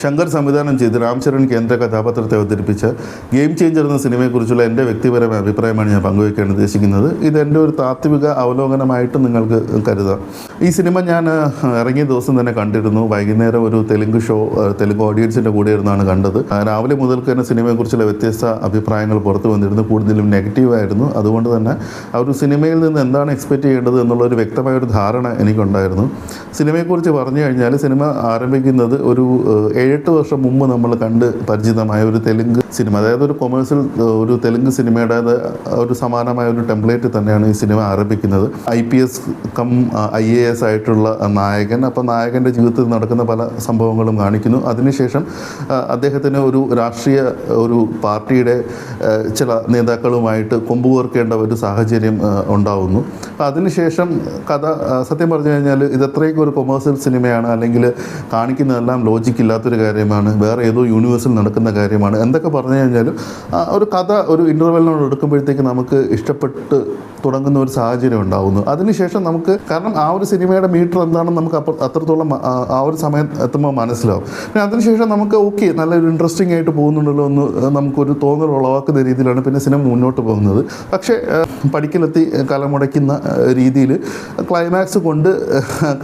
ശങ്കർ സംവിധാനം ചെയ്ത് രാംചരൺ കേന്ദ്ര കഥാപാത്രത്തെ അവതരിപ്പിച്ച ഗെയിം ചേഞ്ചർ എന്ന സിനിമയെക്കുറിച്ചുള്ള എന്റെ വ്യക്തിപരമായ അഭിപ്രായമാണ് ഞാൻ പങ്കുവയ്ക്കാൻ ഉദ്ദേശിക്കുന്നത്. ഇത് എന്റെ ഒരു താത്വിക അവലോകനമായിട്ട് നിങ്ങൾക്ക് കരുതാം. ഈ സിനിമ ഞാൻ ഇറങ്ങിയ ദിവസം തന്നെ കണ്ടിരുന്നു. വൈകുന്നേരം ഒരു തെലുങ്ക് ഷോ തെലുങ്ക് ഓഡിയൻസിന്റെ കൂടെ ഇരുന്നാണ് കണ്ടത് രാവിലെ മുതൽക്ക് തന്നെ സിനിമയെക്കുറിച്ചുള്ള വ്യത്യസ്ത അഭിപ്രായങ്ങൾ പുറത്തു വന്നിരുന്നു. കൂടുതലും നെഗറ്റീവായിരുന്നു അതുകൊണ്ട് തന്നെ ആ ഒരു സിനിമയിൽ നിന്ന് എന്താണ് എക്സ്പെക്റ്റ് ചെയ്യേണ്ടത് എന്നുള്ള ഒരു വ്യക്തമായ ഒരു ധാരണ എനിക്കുണ്ടായിരുന്നു. സിനിമയെക്കുറിച്ച് പറഞ്ഞു കഴിഞ്ഞാൽ സിനിമ ആരംഭിക്കുന്നത് ഒരു ഏഹ്, ഏഴെട്ട് വർഷം മുമ്പ് നമ്മൾ കണ്ട് പരിചിതമായ ഒരു തെലുങ്ക് സിനിമ അതായത് ഒരു കൊമേഴ്സ്യൽ ഒരു തെലുങ്ക് സിനിമയുടെ ഒരു സമാനമായ ഒരു ടെംപ്ലേറ്റ് തന്നെയാണ് ഈ സിനിമ ആരംഭിക്കുന്നത്. I P S cum I A S ആയിട്ടുള്ള നായകൻ. അപ്പോൾ നായകന്റെ ജീവിതത്തിൽ നടക്കുന്ന പല സംഭവങ്ങളും കാണിക്കുന്നു. അതിനുശേഷം അദ്ദേഹത്തിന് ഒരു രാഷ്ട്രീയ ഒരു പാർട്ടിയുടെ ചില നേതാക്കളുമായിട്ട് കൊമ്പുകോർക്കേണ്ട ഒരു സാഹചര്യം ഉണ്ടാവുന്നു. അതിനുശേഷം കഥ സത്യം പറഞ്ഞു കഴിഞ്ഞാൽ ഇതത്രയ്ക്ക് ഒരു കൊമേഴ്സ്യൽ സിനിമയാണ്. അല്ലെങ്കിൽ കാണിക്കുന്നതെല്ലാം ലോജിക്ക് ഇല്ലാത്തൊരു കാര്യമാണ് വേറെ ഏതോ യൂണിവേഴ്സിൽ നടക്കുന്ന കാര്യമാണ്. എന്തൊക്കെ പറഞ്ഞു കഴിഞ്ഞാലും ഒരു കഥ ഒരു ഇന്റർവെല്ലിനോട് എടുക്കുമ്പോഴത്തേക്ക് നമുക്ക് ഇഷ്ടപ്പെട്ട് തുടങ്ങുന്ന ഒരു സാഹചര്യം ഉണ്ടാവുന്നു. അതിനുശേഷം നമുക്ക് കാരണം ആ ഒരു സിനിമയുടെ മീറ്റർ എന്താണെന്ന് നമുക്ക് അത്രത്തോളം ആ ഒരു സമയം എത്തുമ്പോൾ മനസ്സിലാവും. പിന്നെ അതിനുശേഷം നമുക്ക് ഓക്കെ നല്ലൊരു ഇൻട്രസ്റ്റിംഗ് ആയിട്ട് പോകുന്നുണ്ടല്ലോ എന്ന് നമുക്കൊരു തോന്നൽ ഉളവാക്കുന്ന രീതിയിലാണ് പിന്നെ സിനിമ മുന്നോട്ട് പോകുന്നത്. പക്ഷേ പഠിക്കലെത്തി കലമുടയ്ക്കുന്ന രീതിയിൽ ക്ലൈമാക്സ് കൊണ്ട്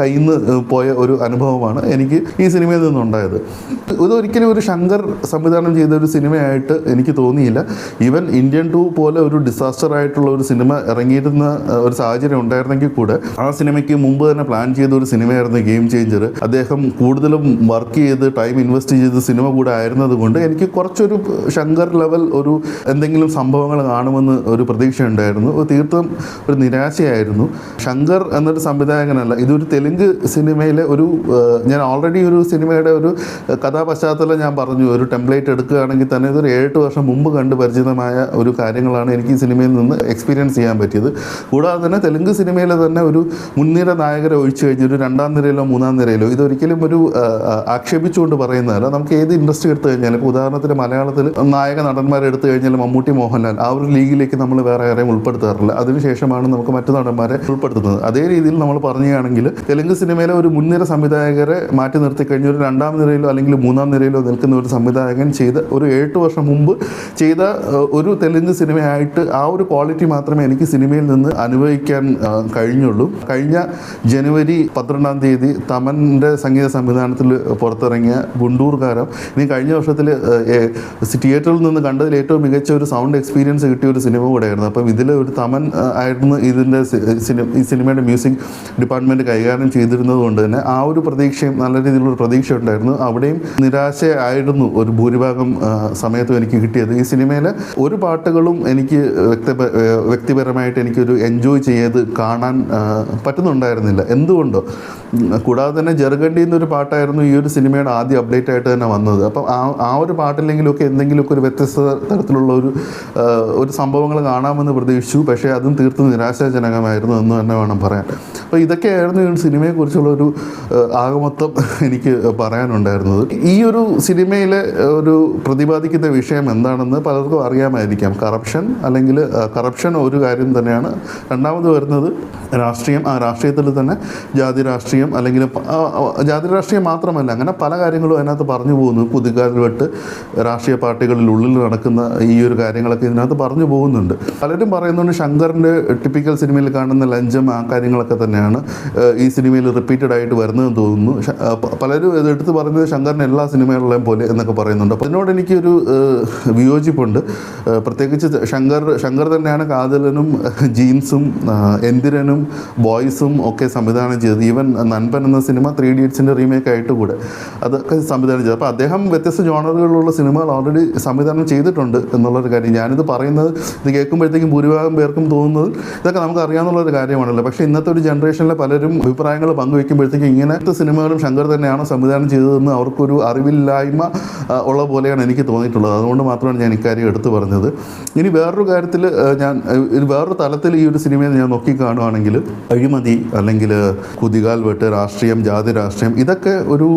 കയ്യിൽ നിന്ന് പോയ ഒരു അനുഭവമാണ് എനിക്ക് ഈ സിനിമയിൽ നിന്നുണ്ടായത്. ഇതൊരിക്കലും ഒരു ശങ്കർ സംവിധാനം ചെയ്ത ഒരു സിനിമയായിട്ട് എനിക്ക് തോന്നിയില്ല. ഈവൻ ഇന്ത്യൻ ടു പോലെ ഒരു ഡിസാസ്റ്റർ ആയിട്ടുള്ള ഒരു സിനിമ ഇറങ്ങിയിരുന്ന ഒരു സാഹചര്യം ഉണ്ടായിരുന്നെങ്കിൽ കൂടെ ആ സിനിമയ്ക്ക് മുമ്പ് തന്നെ പ്ലാൻ ചെയ്ത ഒരു സിനിമയായിരുന്നു ഗെയിം ചേഞ്ചർ അദ്ദേഹം കൂടുതലും വർക്ക് ചെയ്ത് ടൈം ഇൻവെസ്റ്റ് ചെയ്ത സിനിമ കൂടെ ആയിരുന്നത് കൊണ്ട് എനിക്ക് കുറച്ചൊരു ശങ്കർ ലെവൽ ഒരു എന്തെങ്കിലും സംഭവങ്ങൾ കാണുമെന്ന് ഒരു പ്രതീക്ഷ ഉണ്ടായിരുന്നു തീർത്തും ഒരു നിരാശയായിരുന്നു. ശങ്കർ എന്നൊരു സംവിധായകനല്ല ഇതൊരു തെലുങ്ക് സിനിമയിലെ ഒരു ഞാൻ ഓൾറെഡി ഒരു സിനിമയുടെ ഒരു കഥാപശ്ചാത്തലം ഞാൻ പറഞ്ഞു. ഒരു ടെംപ്ലേറ്റ് എടുക്കുകയാണെങ്കിൽ തന്നെ ഇതൊരു ഏഴെട്ട് വർഷം മുമ്പ് കണ്ട് പരിചിതമായ ഒരു കാര്യങ്ങളാണ് എനിക്ക് ഈ സിനിമയിൽ നിന്ന് എക്സ്പീരിയൻസ് ചെയ്യാൻ പറ്റിയത്. കൂടാതെ തന്നെ തെലുങ്ക് സിനിമയിലെ തന്നെ ഒരു മുൻനിര നായകരെ ഒഴിച്ചു കഴിഞ്ഞ് ഒരു രണ്ടാം നിരയിലോ മൂന്നാം നിരയിലോ ഇതൊരിക്കലും ഒരു ആക്ഷേപിച്ചുകൊണ്ട് പറയുന്നതല്ല. നമുക്ക് ഏത് ഇൻഡസ്ട്രി എടുത്തു കഴിഞ്ഞാലും ഉദാഹരണത്തിന് മലയാളത്തിൽ നായക നടന്മാരെ എടുത്തു കഴിഞ്ഞാൽ മമ്മൂട്ടി മോഹൻലാൽ ആ ഒരു ലീഗിലേക്ക് നമ്മൾ വേറെ ആരെയും ഉൾപ്പെടുത്താറില്ല. അതിനുശേഷമാണ് നമുക്ക് മറ്റു നടന്മാരെ ഉൾപ്പെടുത്തുന്നത്. അതേ രീതിയിൽ നമ്മൾ പറയുകയാണെങ്കിൽ തെലുങ്ക് സിനിമയിലെ ഒരു മുൻനിര സംവിധായകരെ മാറ്റി നിർത്തി കഴിഞ്ഞ ഒരു രണ്ടാം നിരയിലോ അല്ലെങ്കിൽ മൂന്നാം നിരയിലോ നിൽക്കുന്ന ഒരു സംവിധായകൻ ചെയ്ത ഒരു എട്ട് വർഷം മുമ്പ് ചെയ്ത ഒരു തെലുങ്ക് സിനിമയായിട്ട് ആ ഒരു ക്വാളിറ്റി മാത്രമേ എനിക്ക് സിനിമയിൽ നിന്ന് അനുഭവിക്കാൻ കഴിഞ്ഞുള്ളൂ. കഴിഞ്ഞ ജനുവരി പന്ത്രണ്ടാം തീയതി തമന്റെ സംഗീത സംവിധാനത്തിൽ പുറത്തിറങ്ങിയ ഗുണ്ടൂർകാരം ഇനി കഴിഞ്ഞ വർഷത്തിൽ തിയേറ്ററിൽ നിന്ന് കണ്ടതിൽ ഏറ്റവും മികച്ച ഒരു സൗണ്ട് എക്സ്പീരിയൻസ് കിട്ടിയ ഒരു സിനിമ കൂടെയായിരുന്നു. അപ്പം ഇതിൽ ഒരു തമൻ ആയിരുന്നു ഇതിന്റെ ഈ സിനിമയുടെ മ്യൂസിക് ഡിപ്പാർട്ട്മെന്റ് കൈകാര്യം ചെയ്തിരുന്നത് കൊണ്ട് തന്നെ ആ ഒരു പ്രതീക്ഷയും നല്ല രീതിയിലുള്ള പ്രതീക്ഷ ഉണ്ടായിരുന്നു. അവിടെയും നിരാശയായിരുന്നു ഒരു ഭൂരിഭാഗം സമയത്തും എനിക്ക് കിട്ടിയത്. ഈ സിനിമയിലെ ഒരു പാട്ടുകളും എനിക്ക് വ്യക്തി വ്യക്തിപരമായിട്ട് എനിക്കൊരു എൻജോയ് ചെയ്ത് കാണാൻ പറ്റുന്നുണ്ടായിരുന്നില്ല. എന്തുകൊണ്ടോ? കൂടാതെ തന്നെ ജർഗണ്ടി എന്നൊരു പാട്ടായിരുന്നു ഈ ഒരു സിനിമയുടെ ആദ്യ അപ്ഡേറ്റ് ആയിട്ട് തന്നെ വന്നത്. അപ്പം ആ ആ ഒരു പാട്ടില്ലെങ്കിലൊക്കെ എന്തെങ്കിലുമൊക്കെ ഒരു വ്യത്യസ്ത തരത്തിലുള്ള ഒരു ഒരു സംഭവങ്ങൾ കാണാമെന്ന് പ്രതീക്ഷിച്ചു. പക്ഷേ അതും തീർത്തും നിരാശാജനകമായിരുന്നു എന്ന് തന്നെ വേണം പറയാൻ. അപ്പോൾ ഇതൊക്കെയായിരുന്നു ഈ സിനിമയെക്കുറിച്ചുള്ള ഒരു ആകമൊത്തം എനിക്ക് പറയാനുണ്ടായിരുന്നത്. ഈ ഒരു സിനിമയിലെ ഒരു പ്രതിപാദിക്കുന്ന വിഷയം എന്താണെന്ന് പലർക്കും അറിയാമായിരിക്കാം. കറപ്ഷൻ അല്ലെങ്കിൽ കറപ്ഷൻ ഒരു കാര്യം തന്നെയാണ്. രണ്ടാമത് വരുന്നത് രാഷ്ട്രീയം. ആ രാഷ്ട്രീയത്തിൽ തന്നെ ജാതി രാഷ്ട്രീയം അല്ലെങ്കിൽ ജാതി രാഷ്ട്രീയം മാത്രമല്ല അങ്ങനെ പല കാര്യങ്ങളും അതിനകത്ത് പറഞ്ഞു പോകുന്നു. കുതികാൽവെട്ട് രാഷ്ട്രീയ പാർട്ടികളിൽ ഉള്ളിൽ നടക്കുന്ന ഈ ഒരു കാര്യങ്ങളൊക്കെ ഇതിനകത്ത് പറഞ്ഞു പോകുന്നുണ്ട്. പലരും പറയുന്നുണ്ട് ശങ്കറിന്റെ ടിപ്പിക്കൽ സിനിമയിൽ കാണുന്ന ലഞ്ചം ആ കാര്യങ്ങളൊക്കെ തന്നെയാണ് ഈ സിനിമയിൽ റിപ്പീറ്റഡ് ആയിട്ട് വരുന്നതെന്ന് തോന്നുന്നു. പലരും ഇത് എടുത്ത് പറയുന്നത് ശങ്കറിന്റെ എല്ലാ സിനിമകളിലെയും പോലെ എന്നൊക്കെ പറയുന്നുണ്ട്. അപ്പോൾ അതിനോട് എനിക്കൊരു വിയോജിപ്പുണ്ട്. പ്രത്യേകിച്ച് ശങ്കർ ശങ്കർ തന്നെയാണ് കാതലനും ജീൻസും എന്തിരനും ബോയ്സും ഒക്കെ സംവിധാനം ചെയ്തത്. ഈവൻ നൻപൻ എന്ന സിനിമ ത്രീ ഇഡിയറ്റ്സിന്റെ റീമേക്ക് ആയിട്ട് കൂടെ അതൊക്കെ സംവിധാനം ചെയ്തത്. അപ്പോൾ അദ്ദേഹം വ്യത്യസ്ത ജോണറുകളിലുള്ള സിനിമകൾ ഓൾറെഡി സംവിധാനം ചെയ്തിട്ടുണ്ട് എന്നുള്ളൊരു കാര്യം. ഞാനിത് പറയുന്നത് ഇത് കേൾക്കുമ്പോഴത്തേക്കും ഭൂരിഭാഗം പേർക്കും തോന്നുന്നത് ഇതൊക്കെ നമുക്ക് അറിയാമെന്നുള്ളൊരു കാര്യമാണല്ലോ. പക്ഷേ ഇന്നത്തെ ഒരു ജനറേഷനിലെ പലരും അഭിപ്രായങ്ങൾ പങ്കുവെക്കുമ്പോഴത്തേക്കും ഇങ്ങനത്തെ സിനിമകളും ശങ്കർ തന്നെയാണ് സംവിധാനം ചെയ്തതെന്ന് അവർക്കൊരു അറിവില്ലായ്മ ഉള്ള പോലെയാണ് എനിക്ക് തോന്നിയിട്ടുള്ളത്. അതുകൊണ്ട് മാത്രമാണ് ഞാൻ ഇക്കാര്യം എടുത്തു പറഞ്ഞത്. ഇനി വേറൊരു കാര്യത്തിൽ ഞാൻ വേറൊരു തലത്തിൽ ഈ ഒരു സിനിമയെ ഞാൻ നോക്കി കാണുകയാണെങ്കിൽ അഴിമതി അല്ലെങ്കിൽ കുതികാൽ വെട്ട് രാഷ്ട്രീയം ജാതി രാഷ്ട്രീയം ഇതൊക്കെ ഒരു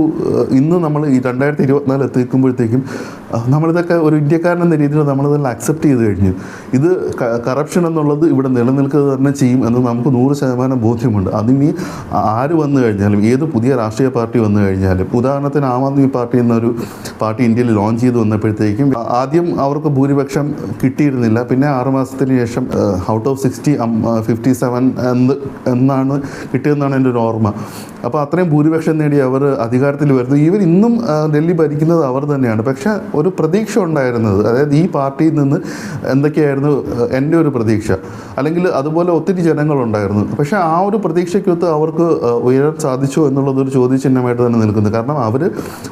ഇന്ന് നമ്മൾ ഈ രണ്ടായിരത്തി ഇരുപത്തിനാല് എത്തിക്കുമ്പോഴത്തേക്കും നമ്മളിതൊക്കെ ഒരു ഇന്ത്യക്കാരൻ എന്ന രീതിയിൽ നമ്മളിതെല്ലാം അക്സെപ്റ്റ് ചെയ്ത് കഴിഞ്ഞു. ഇത് കറപ്ഷൻ എന്നുള്ളത് ഇവിടെ നിലനിൽക്കുക തന്നെ ചെയ്യും എന്ന് നമുക്ക് നൂറ് ശതമാനം ബോധ്യമുണ്ട്. അതിനി ആര് വന്നു കഴിഞ്ഞാലും ഏത് പുതിയ രാഷ്ട്രീയ പാർട്ടി വന്നു കഴിഞ്ഞാലും ഉദാഹരണത്തിന് ആം ആദ്മി പാർട്ടി എന്നൊരു പാർട്ടി ഇന്ത്യയിൽ ലോഞ്ച് ചെയ്ത് വന്നപ്പോഴത്തേക്കും ആദ്യം അവർക്ക് ഭൂരിപക്ഷം കിട്ടിയിരുന്നില്ല. പിന്നെ ആറുമാസത്തിന് ശേഷം out of sixty fifty seven എന്ന് എന്നാണ് കിട്ടിയതെന്നാണ് എന്റെ ഒരു ഓർമ്മ. അപ്പോൾ അത്രയും ഭൂരിപക്ഷം നേടി അവർ അധികാരത്തിൽ വരുന്നു. ഈവൻ ഇന്നും ഡൽഹി ഭരിക്കുന്നത് അവർ തന്നെയാണ്. പക്ഷേ ഒരു പ്രതീക്ഷ ഉണ്ടായിരുന്നത് അതായത് ഈ പാർട്ടിയിൽ നിന്ന് എന്തൊക്കെയായിരുന്നു എന്റെ ഒരു പ്രതീക്ഷ അല്ലെങ്കിൽ അതുപോലെ ഒത്തിരി ജനങ്ങളുണ്ടായിരുന്നു പക്ഷേ ആ ഒരു പ്രതീക്ഷയ്ക്കൊത്ത് അവർക്ക് ഉയരാൻ സാധിച്ചു എന്നുള്ളത് ഒരു ചോദ്യചിഹ്നമായിട്ട് തന്നെ നിൽക്കുന്നു. കാരണം അവർ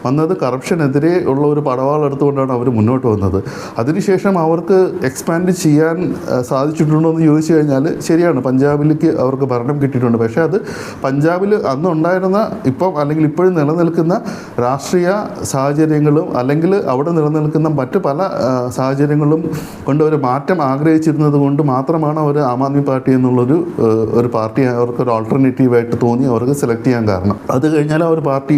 വന്നത് കറപ്ഷനെതിരെ ഉള്ള ഒരു പടവാളെടുത്തുകൊണ്ടാണ് അവർ മുന്നോട്ട് വന്നത് അതിനുശേഷം അവർക്ക് എക്സ്പാൻഡ് ചെയ്യാൻ സാധിച്ചിട്ടുണ്ടോയെന്ന് ചോദിച്ചു കഴിഞ്ഞാൽ ശരിയാണ്. പഞ്ചാബിലേക്ക് അവർക്ക് ഭരണം കിട്ടിയിട്ടുണ്ട്. പക്ഷേ അത് പഞ്ചാബിൽ അന്നുണ്ടായിരുന്ന ഇപ്പം അല്ലെങ്കിൽ ഇപ്പോഴും നിലനിൽക്കുന്ന രാഷ്ട്രീയ സാഹചര്യങ്ങളും അല്ലെങ്കിൽ അവിടെ നിലനിൽക്കുന്ന മറ്റ് പല സാഹചര്യങ്ങളും കൊണ്ട് ഒരു മാറ്റം ആഗ്രഹിച്ചിരുന്നത് കൊണ്ട് മാത്രമാണ് അവർ ആം ആദ്മി പാർട്ടി എന്നുള്ളൊരു ഒരു പാർട്ടി അവർക്ക് ഒരു ആൾട്ടർനേറ്റീവായിട്ട് തോന്നി. അവർക്ക് സെലക്ട് ചെയ്യാൻ കാരണം. അത് കഴിഞ്ഞാൽ ആ ഒരു പാർട്ടി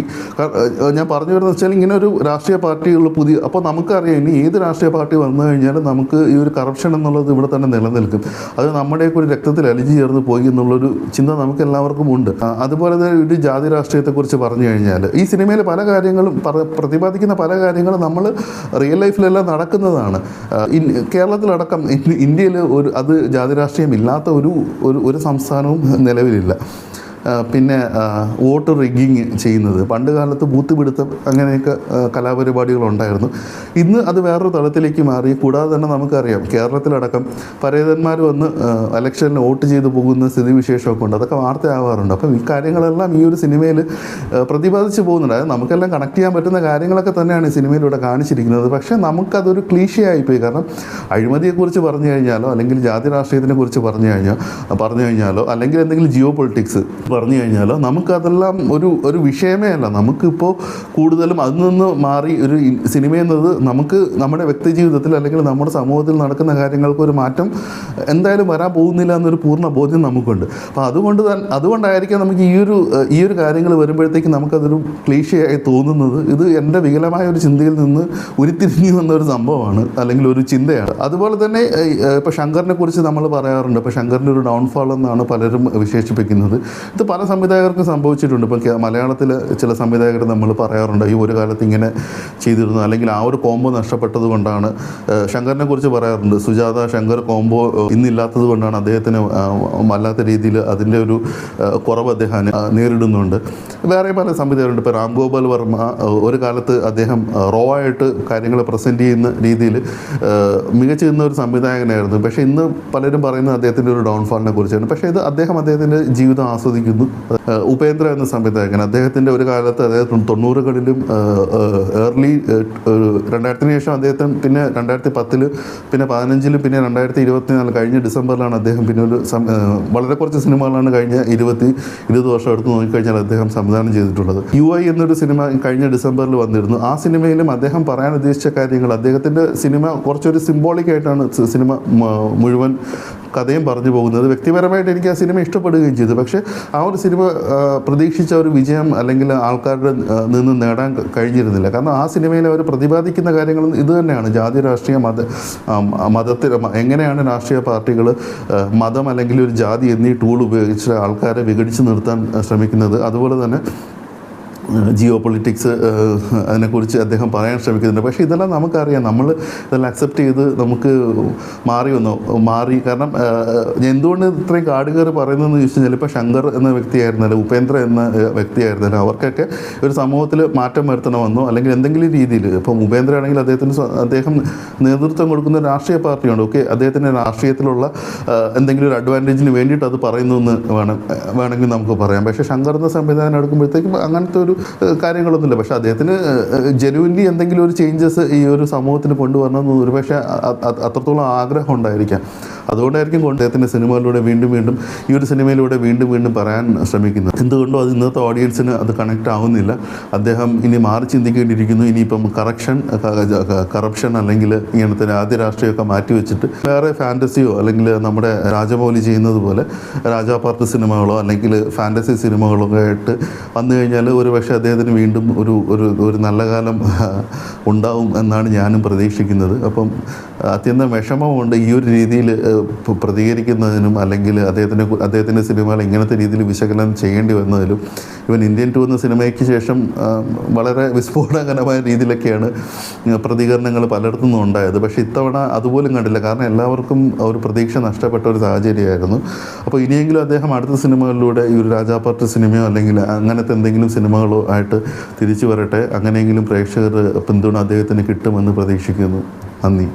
ഞാൻ പറഞ്ഞു വരുന്നത് വെച്ചാൽ ഇങ്ങനെ ഒരു രാഷ്ട്രീയ പാർട്ടികൾ പുതിയ അപ്പോൾ നമുക്കറിയാം ഇനി ഏത് രാഷ്ട്രീയ പാർട്ടി വന്നു കഴിഞ്ഞാലും നമുക്ക് ഈ ഒരു കറപ്ഷൻ എന്നുള്ളത് ഇവിടെ തന്നെ നിലനിൽക്കും. അത് നമ്മുടെയൊക്കെ ഒരു രക്തത്തിൽ അലിഞ്ഞു ചേർന്ന് പോയി എന്നുള്ളൊരു ചിന്ത നമുക്ക് എല്ലാവർക്കും ഉണ്ട് അതുപോലെ തന്നെ ഒരു ജാതി രാഷ്ട്രീയത്തെക്കുറിച്ച് പറഞ്ഞു കഴിഞ്ഞാൽ ഈ സിനിമയിലെ പല കാര്യങ്ങളും പ്രതിപാദിക്കുന്ന പല കാര്യങ്ങളും നമ്മൾ റിയൽ ലൈഫിലെല്ലാം നടക്കുന്നതാണ്. കേരളത്തിലടക്കം ഇന്ത്യയിൽ ഒരു അത് ജാതി രാഷ്ട്രീയം ഇല്ലാത്ത ഒരു ഒരു സംസ്ഥാനവും നിലവിലില്ല. പിന്നെ വോട്ട് റിഗിങ് ചെയ്യുന്നത്. പണ്ട് കാലത്ത് ബൂത്ത് പിടുത്തം അങ്ങനെയൊക്കെ കലാപരിപാടികൾ കലാപരിപാടികളുണ്ടായിരുന്നു. ഇന്ന് അത് വേറൊരു തലത്തിലേക്ക് മാറി. കൂടാതെ തന്നെ നമുക്കറിയാം കേരളത്തിലടക്കം പരേതന്മാർ വന്ന് ഇലക്ഷനിൽ വോട്ട് ചെയ്ത് പോകുന്ന സ്ഥിതിവിശേഷമൊക്കെ ഉണ്ട്. അതൊക്കെ വാർത്തയാവാറുണ്ട്. അപ്പം ഈ കാര്യങ്ങളെല്ലാം ഈ ഒരു സിനിമയിൽ പ്രതിപാദിച്ചു പോകുന്നുണ്ട്. അതായത് നമുക്കെല്ലാം കണക്ട് ചെയ്യാൻ പറ്റുന്ന കാര്യങ്ങളൊക്കെ തന്നെയാണ് ഈ സിനിമയിലൂടെ കാണിച്ചിരിക്കുന്നത്. പക്ഷേ നമുക്കതൊരു ക്ലീശയായിപ്പോയി. കാരണം അഴിമതിയെക്കുറിച്ച് പറഞ്ഞു കഴിഞ്ഞാലോ അല്ലെങ്കിൽ ജാതി രാഷ്ട്രീയത്തിനെ കുറിച്ച് പറഞ്ഞു കഴിഞ്ഞാൽ പറഞ്ഞു കഴിഞ്ഞാലോ അല്ലെങ്കിൽ എന്തെങ്കിലും ജിയോ പൊളിറ്റിക്സ് പറഞ്ഞു കഴിഞ്ഞാൽ നമുക്കതെല്ലാം ഒരു ഒരു വിഷയമേ അല്ല. നമുക്കിപ്പോൾ കൂടുതലും അതിൽ നിന്ന് മാറി ഒരു സിനിമ എന്നത് നമുക്ക് നമ്മുടെ വ്യക്തി ജീവിതത്തിൽ അല്ലെങ്കിൽ നമ്മുടെ സമൂഹത്തിൽ നടക്കുന്ന കാര്യങ്ങൾക്ക് ഒരു മാറ്റം എന്തായാലും വരാൻ പോകുന്നില്ല എന്നൊരു പൂർണ ബോധ്യം നമുക്കുണ്ട്. അപ്പോൾ അതുകൊണ്ട് തന്നെ അതുകൊണ്ടായിരിക്കാം നമുക്ക് ഈ ഒരു ഈ ഒരു കാര്യങ്ങൾ വരുമ്പോഴത്തേക്ക് നമുക്കതൊരു ക്ലീശയായി തോന്നുന്നത്. ഇത് എന്റെ വികലമായ ഒരു ചിന്തയിൽ നിന്ന് ഉരുത്തിരിഞ്ഞു വന്ന ഒരു സംഭവമാണ് അല്ലെങ്കിൽ ഒരു ചിന്തയാണ്. അതുപോലെ തന്നെ ഇപ്പോൾ ശങ്കറിനെ കുറിച്ച് നമ്മൾ പറയാറുണ്ട്. ഇപ്പോൾ ശങ്കറിന്റെ ഒരു ഡൗൺഫാൾ എന്നാണ് പലരും വിശേഷിപ്പിക്കുന്നത്. ഇത് പല സംവിധായകർക്കും സംഭവിച്ചിട്ടുണ്ട്. ഇപ്പോൾ മലയാളത്തിൽ ചില സംവിധായകർ നമ്മൾ പറയാറുണ്ട് ഈ ഒരു കാലത്ത് ഇങ്ങനെ ചെയ്തിരുന്നു. അല്ലെങ്കിൽ ആ ഒരു കോംബോ നഷ്ടപ്പെട്ടത് കൊണ്ടാണ് ശങ്കറിനെ കുറിച്ച് പറയാറുണ്ട്. സുജാത ശങ്കർ കോംബോ ഇന്നില്ലാത്തത് കൊണ്ടാണ് അദ്ദേഹത്തിന് വല്ലാത്ത രീതിയിൽ അതിന്റെ ഒരു കുറവ് അദ്ദേഹം നേരിടുന്നുണ്ട്. വേറെ പല സംവിധായകരുണ്ട്. ഇപ്പോൾ രാം ഗോപാൽ വർമ്മ ഒരു കാലത്ത് അദ്ദേഹം റോ ആയിട്ട് കാര്യങ്ങൾ പ്രസന്റ് ചെയ്യുന്ന രീതിയിൽ മികച്ചു നിന്ന ഒരു സംവിധായകനായിരുന്നു. പക്ഷേ ഇന്ന് പലരും പറയുന്നത് അദ്ദേഹത്തിന്റെ ഒരു ഡൗൺഫാളിനെ കുറിച്ചാണ്. പക്ഷേ ഇത് അദ്ദേഹം അദ്ദേഹത്തിന്റെ ജീവിതം ആസ്വദിക്കുന്നു. ഏഹ്, ഉപേന്ദ്ര എന്ന സംവിധായകൻ അദ്ദേഹത്തിന്റെ ഒരു കാലത്ത് അദ്ദേഹത്തിന് തൊണ്ണൂറുകളിലും ഏർലി രണ്ടായിരത്തിന് ശേഷം അദ്ദേഹത്തിന് പിന്നെ രണ്ടായിരത്തി പത്തിൽ പിന്നെ പതിനഞ്ചിലും പിന്നെ രണ്ടായിരത്തി ഇരുപത്തിനാല് കഴിഞ്ഞ ഡിസംബറിലാണ് അദ്ദേഹം പിന്നെ ഒരു വളരെ കുറച്ച് സിനിമകളാണ് കഴിഞ്ഞ ഇരുപത്തി ഇരുപത് വർഷം എടുത്ത് നോക്കിക്കഴിഞ്ഞാൽ അദ്ദേഹം സംവിധാനം ചെയ്തിട്ടുള്ളത്. യു ഐ എന്നൊരു സിനിമ കഴിഞ്ഞ ഡിസംബറിൽ വന്നിരുന്നു. ആ സിനിമയിലും അദ്ദേഹം പറയാൻ ഉദ്ദേശിച്ച കാര്യങ്ങൾ അദ്ദേഹത്തിന്റെ സിനിമ കുറച്ചൊരു സിംബോളിക് ആയിട്ടാണ് സിനിമ മുഴുവൻ കഥയും പറഞ്ഞു പോകുന്നത്. വ്യക്തിപരമായിട്ട് എനിക്ക് ആ സിനിമ ഇഷ്ടപ്പെടുകയും ചെയ്തു. പക്ഷേ ആ ഒരു സിനിമ പ്രതീക്ഷിച്ച ഒരു വിജയം അല്ലെങ്കിൽ ആൾക്കാരുടെ നിന്ന് നേടാൻ കഴിഞ്ഞിരുന്നില്ല. കാരണം ആ സിനിമയിൽ അവർ പ്രതിപാദിക്കുന്ന കാര്യങ്ങൾ ഇത് തന്നെയാണ്. ജാതി രാഷ്ട്രീയ മത മതത്തിൽ എങ്ങനെയാണ് രാഷ്ട്രീയ പാർട്ടികൾ മതം അല്ലെങ്കിൽ ഒരു ജാതി എന്നീ ടൂൾ ഉപയോഗിച്ച് ആൾക്കാരെ വിഘടിച്ച് നിർത്താൻ ശ്രമിക്കുന്നത്. അതുപോലെ തന്നെ ജിയോ പൊളിറ്റിക്സ് അതിനെക്കുറിച്ച് അദ്ദേഹം പറയാൻ ശ്രമിക്കുന്നുണ്ട്. പക്ഷേ ഇതെല്ലാം നമുക്കറിയാം. നമ്മൾ ഇതെല്ലാം അക്സെപ്റ്റ് ചെയ്ത് നമുക്ക് മാറി വന്നു മാറി. കാരണം എന്തുകൊണ്ട് ഇത്രയും കാട് കയറി പറയുന്നതെന്ന് ചോദിച്ചു കഴിഞ്ഞാൽ ഇപ്പോൾ ശങ്കർ എന്ന വ്യക്തിയായിരുന്നാലും ഉപേന്ദ്ര എന്ന വ്യക്തിയായിരുന്നാലും അവർക്കൊക്കെ ഒരു സമൂഹത്തിൽ മാറ്റം വരുത്തണമെന്നോ അല്ലെങ്കിൽ എന്തെങ്കിലും രീതിയിൽ ഇപ്പം ഉപേന്ദ്ര ആണെങ്കിൽ അദ്ദേഹത്തിന് അദ്ദേഹം നേതൃത്വം കൊടുക്കുന്ന രാഷ്ട്രീയ പാർട്ടിയുണ്ട്. ഓക്കെ അദ്ദേഹത്തിന്റെ രാഷ്ട്രീയത്തിലുള്ള എന്തെങ്കിലും ഒരു അഡ്വാന്റേജിന് വേണ്ടിയിട്ട് അത് പറയുന്നു എന്ന് വേണം വേണമെങ്കിൽ നമുക്ക് പറയാം. പക്ഷേ ശങ്കർ എന്ന സംവിധാനം എടുക്കുമ്പോഴത്തേക്കും അങ്ങനത്തെ ഒരു ഏഹ്, കാര്യങ്ങളൊന്നുമില്ല. പക്ഷെ അദ്ദേഹത്തിന് ജെനുവിൻലി എന്തെങ്കിലും ഒരു ചേഞ്ചസ് ഈ ഒരു സമൂഹത്തിന് കൊണ്ടുവരണമെന്ന് ഒരുപക്ഷെ അത്രത്തോളം ആഗ്രഹം ഉണ്ടായിരിക്കാം. അതുകൊണ്ടായിരിക്കും കൊണ്ട് അദ്ദേഹത്തിന്റെ സിനിമകളിലൂടെ വീണ്ടും വീണ്ടും ഈ ഒരു സിനിമയിലൂടെ വീണ്ടും വീണ്ടും പറയാൻ ശ്രമിക്കുന്നത്. എന്തുകൊണ്ടോ അത് ഇന്നത്തെ ഓഡിയൻസിന് അത് കണക്ട് ആവുന്നില്ല. അദ്ദേഹം ഇനി മാറി ചിന്തിക്കേണ്ടിയിരിക്കുന്നു. ഇനിയിപ്പം കറക്ഷൻ കറപ്ഷൻ അല്ലെങ്കിൽ ഇങ്ങനത്തെ ആദ്യ രാഷ്ട്രീയമൊക്കെ മാറ്റി വെച്ചിട്ട് വേറെ ഫാന്റസിയോ അല്ലെങ്കിൽ നമ്മുടെ രാജമൗലി ചെയ്യുന്നത് പോലെ രാജാപാർട്ട് സിനിമകളോ അല്ലെങ്കിൽ ഫാന്റസി സിനിമകളോ ആയിട്ട് വന്നു കഴിഞ്ഞാൽ ഒരു പക്ഷേ അദ്ദേഹത്തിന് വീണ്ടും ഒരു ഒരു ഒരു നല്ല കാലം ഉണ്ടാവും എന്നാണ് ഞാനും പ്രതീക്ഷിക്കുന്നത്. അപ്പം അത്യന്തം വിഷമമുണ്ട് ഈ ഒരു രീതിയിൽ പ്രതികരിക്കുന്നതിനും അല്ലെങ്കിൽ അദ്ദേഹത്തിനെ അദ്ദേഹത്തിന്റെ സിനിമകൾ ഇങ്ങനത്തെ രീതിയിൽ വിശകലനം ചെയ്യേണ്ടി വന്നതിലും ഇവൻ ഇന്ത്യൻ ടു എന്ന സിനിമയ്ക്ക് ശേഷം വളരെ വിസ്ഫോടകരമായ രീതിയിലൊക്കെയാണ് പ്രതികരണങ്ങൾ പലയിടത്തു ഉണ്ടായത്. പക്ഷേ ഇത്തവണ അതുപോലും കണ്ടില്ല. കാരണം എല്ലാവർക്കും ഒരു പ്രതീക്ഷ നഷ്ടപ്പെട്ട ഒരു സാഹചര്യമായിരുന്നു. അപ്പോൾ ഇനിയെങ്കിലും അദ്ദേഹം അടുത്ത സിനിമകളിലൂടെ ഈ ഒരു രാജാപാർട്ടി സിനിമയോ അല്ലെങ്കിൽ അങ്ങനത്തെ എന്തെങ്കിലും സിനിമകളോ ആയിട്ട് തിരിച്ചു വരട്ടെ. അങ്ങനെയെങ്കിലും പ്രേക്ഷകർ പിന്തുണ അദ്ദേഹത്തിന് കിട്ടുമെന്ന് പ്രതീക്ഷിക്കുന്നു. നന്ദി.